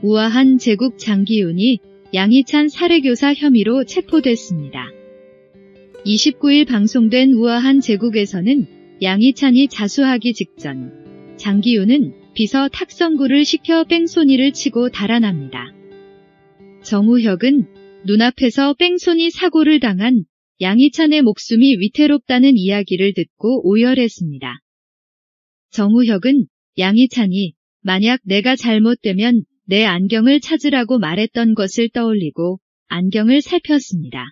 우아한 제국 장기훈이 양희찬 살해교사 혐의로 체포됐습니다. 29일 방송된 우아한 제국에서는 양희찬이 자수하기 직전 장기훈은 비서 탁성구를 시켜 뺑소니를 치고 달아납니다. 정우혁은 눈앞에서 뺑소니 사고를 당한 양희찬의 목숨이 위태롭다는 이야기를 듣고 오열했습니다. 정우혁은 양희찬이 만약 내가 잘못되면 내 안경을 찾으라고 말했던 것을 떠올리고 안경을 살폈습니다.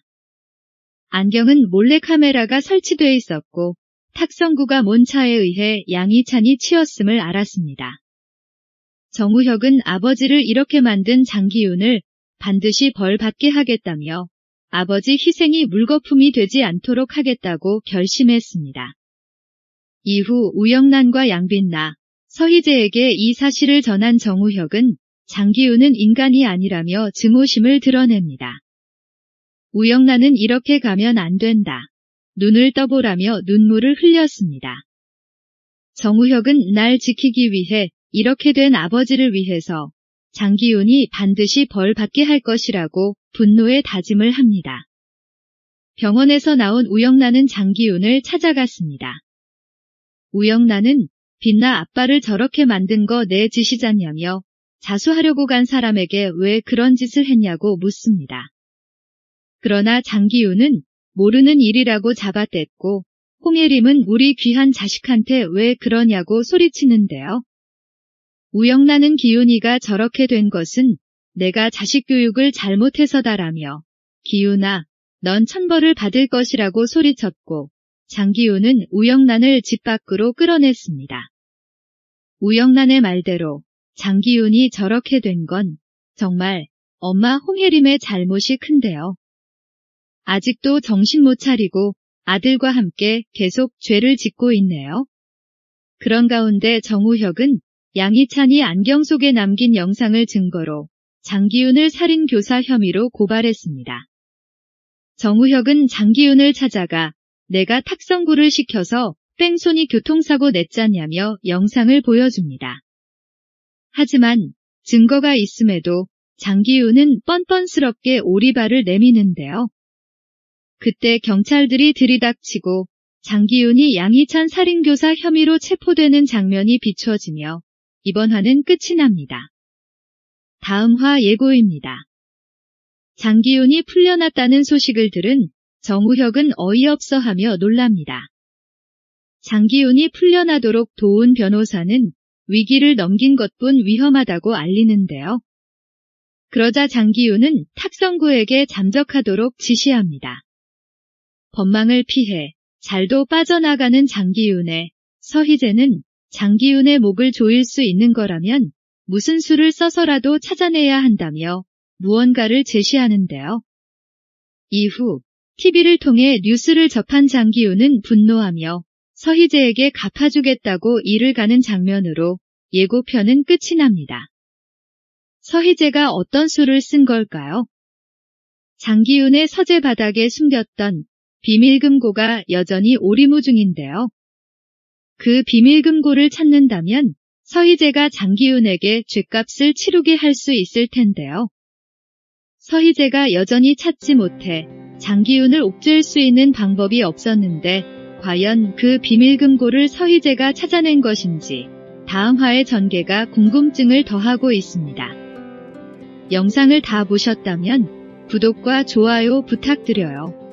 안경은 몰래카메라가 설치돼 있었고 탁성구가 몬 차에 의해 양희찬이 치였음을 알았습니다. 정우혁은 아버지를 이렇게 만든 장기훈을 반드시 벌 받게 하겠다며 아버지 희생이 물거품이 되지 않도록 하겠다고 결심했습니다. 이후 우영란과 양빈나, 서희재에게 이 사실을 전한 정우혁은 장기훈은 인간이 아니라며 증오심을 드러냅니다. 우영란은 이렇게 가면 안 된다. 눈을 떠보라며 눈물을 흘렸습니다. 정우혁은 날 지키기 위해 이렇게 된 아버지를 위해서 장기훈이 반드시 벌 받게 할 것이라고 분노의 다짐을 합니다. 병원에서 나온 우영란은 장기훈을 찾아갔습니다. 우영란은 빛나 아빠를 저렇게 만든 거 내 짓이잖냐며 자수하려고 간 사람에게 왜 그런 짓을 했냐고 묻습니다. 그러나 장기훈은 모르는 일이라고 잡아댔고 홍예림은 우리 귀한 자식한테 왜 그러냐고 소리치는데요. 우영란은 기훈이가 저렇게 된 것은 내가 자식 교육을 잘못해서다라며 기훈아, 넌 천벌을 받을 것이라고 소리쳤고 장기훈은 우영란을 집 밖으로 끌어냈습니다. 우영란의 말대로 장기훈이 저렇게 된 건 정말 엄마 홍혜림의 잘못이 큰데요. 아직도 정신 못 차리고 아들과 함께 계속 죄를 짓고 있네요. 그런 가운데 정우혁은 양희찬이 안경 속에 남긴 영상을 증거로 장기훈을 살인교사 혐의로 고발했습니다. 정우혁은 장기훈을 찾아가 내가 탁성구를 시켜서 뺑소니 교통사고 냈잖냐며 영상을 보여줍니다. 하지만 증거가 있음에도 장기훈은 뻔뻔스럽게 오리발을 내미는데요. 그때 경찰들이 들이닥치고 장기훈이 양희찬 살인교사 혐의로 체포되는 장면이 비춰지며 이번 화는 끝이 납니다. 다음 화 예고입니다. 장기훈이 풀려났다는 소식을 들은 정우혁은 어이없어 하며 놀랍니다. 장기훈이 풀려나도록 도운 변호사는 위기를 넘긴 것뿐 위험하다고 알리는데요. 그러자 장기훈은 탁성구에게 잠적하도록 지시합니다. 법망을 피해 잘도 빠져나가는 장기훈의 서희재는 장기훈의 목을 조일 수 있는 거라면 무슨 수를 써서라도 찾아내야 한다며 무언가를 제시하는데요. 이후 TV를 통해 뉴스를 접한 장기훈은 분노하며 서희재에게 갚아주겠다고 일을 가는 장면으로 예고편은 끝이 납니다. 서희재가 어떤 수를 쓴 걸까요? 장기훈의 서재 바닥에 숨겼던 비밀금고가 여전히 오리무중인데요. 그 비밀금고를 찾는다면 서희재가 장기훈에게 죗값을 치르게 할 수 있을 텐데요. 서희재가 여전히 찾지 못해 장기훈을 옥죄일 수 있는 방법이 없었는데 과연 그 비밀금고를 서희재가 찾아낸 것인지 다음 화의 전개가 궁금증을 더하고 있습니다. 영상을 다 보셨다면 구독과 좋아요 부탁드려요.